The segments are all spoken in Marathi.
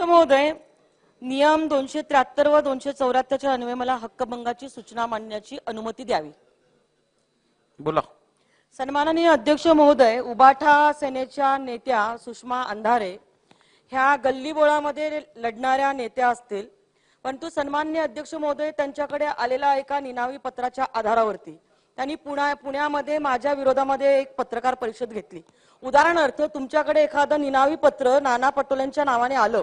महोदय नियम दोनशे त्र्याहत्तर व दोनशे चौऱ्याहत्तरच्या अन्वये मला हक्कभंगाची सूचना मांडण्याची अनुमती द्यावी. बोला. सन्माननीय अध्यक्ष महोदय उबाठा सेनेच्या नेत्या सुषमा अंधारे ह्या गल्लीबोळामध्ये लढणाऱ्या नेत्या असतील परंतु सन्मान्य अध्यक्ष महोदय त्यांच्याकडे आलेल्या एका निनावी पत्राच्या आधारावरती. त्यांनी पुण्या पुण्यामध्ये माझ्या विरोधामध्ये एक पत्रकार परिषद घेतली. उदाहरणार्थ तुमच्याकडे एखादं निनावी पत्र नाना पटोलेंच्या नावाने आलं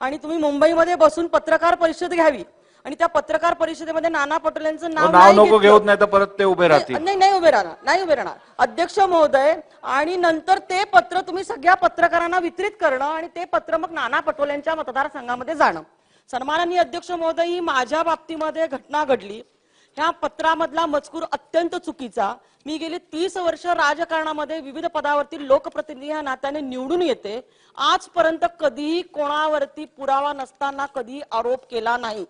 आणि तुम्ही मुंबईमध्ये बसून पत्रकार परिषद घ्यावी. आणि त्या पत्रकार परिषदेमध्ये नाना पटोलेंचं तो नाव नाव नाही नको. घेऊत नाही तर परत ते उभे राहतील. नाही नाही उभे राहणार नाही उभे राहणार. अध्यक्ष महोदय आणि नंतर ते पत्र तुम्ही सगळ्या पत्रकारांना वितरित करणं आणि ते पत्र मग नाना पटोलेंच्या मतदारसंघामध्ये जाणं. सन्माननीय अध्यक्ष महोदय ही माझ्या बाबतीमध्ये घटना घडली. ह्या पत्रामधला मजकूर अत्यंत चुकीचा. मी गेली तीस वर्ष राजकारणामध्ये विविध पदावरती लोकप्रतिनिधी या नात्याने निवडून येते. आजपर्यंत कधीही कोणावरती पुरावा नसताना कधीही आरोप केला नाही.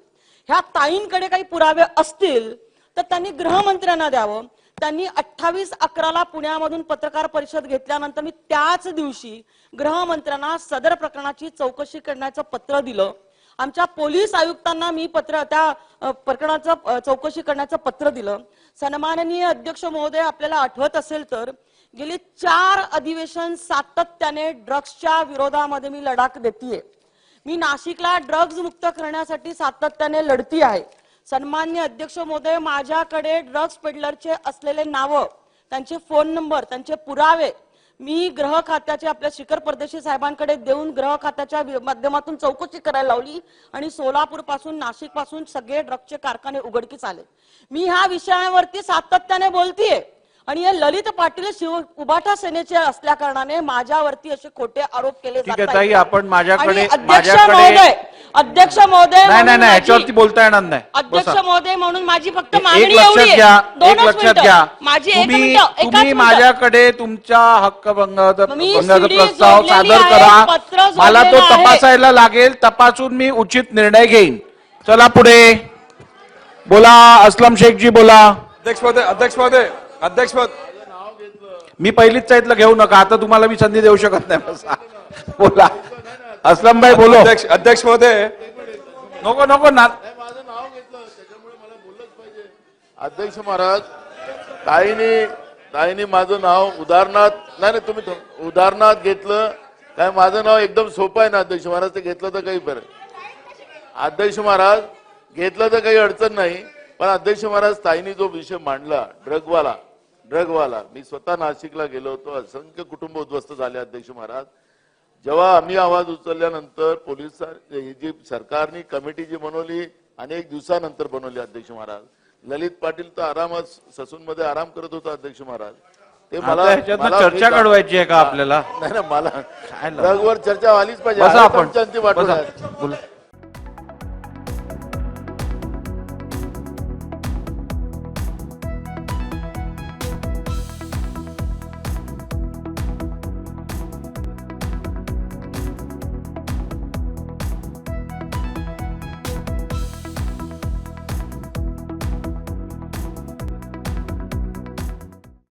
ह्या ताईंकडे काही पुरावे असतील तर त्यांनी गृहमंत्र्यांना द्यावं. त्यांनी अठ्ठावीस अकराला पुण्यामधून पत्रकार परिषद घेतल्यानंतर मी त्याच दिवशी गृहमंत्र्यांना सदर प्रकरणाची चौकशी करण्याचं पत्र दिलं. आमच्या पोलीस आयुक्तांना मी पत्र त्या प्रकरणाचं चौकशी करण्याचं पत्र दिलं. सन्माननीय अध्यक्ष महोदय आपल्याला आठवत असेल तर गेली चार अधिवेशन सातत्याने ड्रग्सच्या विरोधामध्ये मी लढा देतीये. मी नाशिकला ड्रग्ज मुक्त करण्यासाठी सातत्याने लढती आहे. सन्मान्य अध्यक्ष महोदय माझ्याकडे ड्रग्ज पेडलरचे असलेले नावं त्यांचे फोन नंबर त्यांचे पुरावे मी ग्रह खात्याचे आपल्या शिखर परदेशी साहेबांकडे देऊन ग्रह खात्याच्या वि- माध्यमातून चौकशी करायला लावली आणि सोलापूरपासून नाशिकपासून सगळे ड्रगचे कारखाने उघडकीस आले. मी ह्या विषयावरती सातत्याने बोलतीये. आणि हे ललित पाटील शिव उबाठा सेनेचे असल्या कारणाने माझ्यावरती असे खोटे आरोप केले ठीक जात आहे, ताई, आहेत. आपण माझ्याकडे- अध्यक्ष महोदय अध्यक्ष महोदय नाही नाही याच्यावरती बोलता येणार नाही अध्यक्ष. महोदय म्हणून माझी फक्त मागणी एवढी. घ्या लक्षात माझी तुम्ही. माझ्याकडे तुमच्या मी भंगाचा प्रस्ताव सादर करा मला तो. तपासायला लागेल तपासून मी उचित निर्णय घेईन चला पुढे बोला असलम शेखजी बोला अध्यक्ष महोदय अध्यक्ष महोदय अध्यक्ष महोदय मी पहिलीच साईडला घेऊ नका. आता तुम्हाला मी संधी देऊ शकत नाही. बसा. बोला. असलम भाई बोलो. अध्यक्ष अध्यक्ष महोदय नको नको ना. अध्यक्ष महाराज ताईने ताईने माझं नाव उदाहरणात नाही नाही तुम्ही थो- उदाहरणात घेतलं. काय माझं नाव एकदम सोपं आहे ना अध्यक्ष महाराज? ते घेतलं तर काही बरं. अध्यक्ष महाराज घेतलं तर काही अडचण नाही. पण अध्यक्ष महाराज ताईने जो विषय मांडला ड्रगवाला ड्रगवाला मी स्वतः नाशिकला गेलो होतो. असंख्य कुटुंब उद्ध्वस्त झाले अध्यक्ष महाराज. जेव्हा आम्ही आवाज उचलल्यानंतर पोलीस जी सरकारने कमिटी जी बनवली अनेक दिवसानंतर बनवली अध्यक्ष महाराज. ललित पाटील तर आरामात ससून मध्ये आराम करत होता अध्यक्ष महाराज. ते मला- चर्चा घडवायची आहे का आपल्याला? नाही ना मला? ड्रगवर चर्चा आलीच पाहिजे. आपण.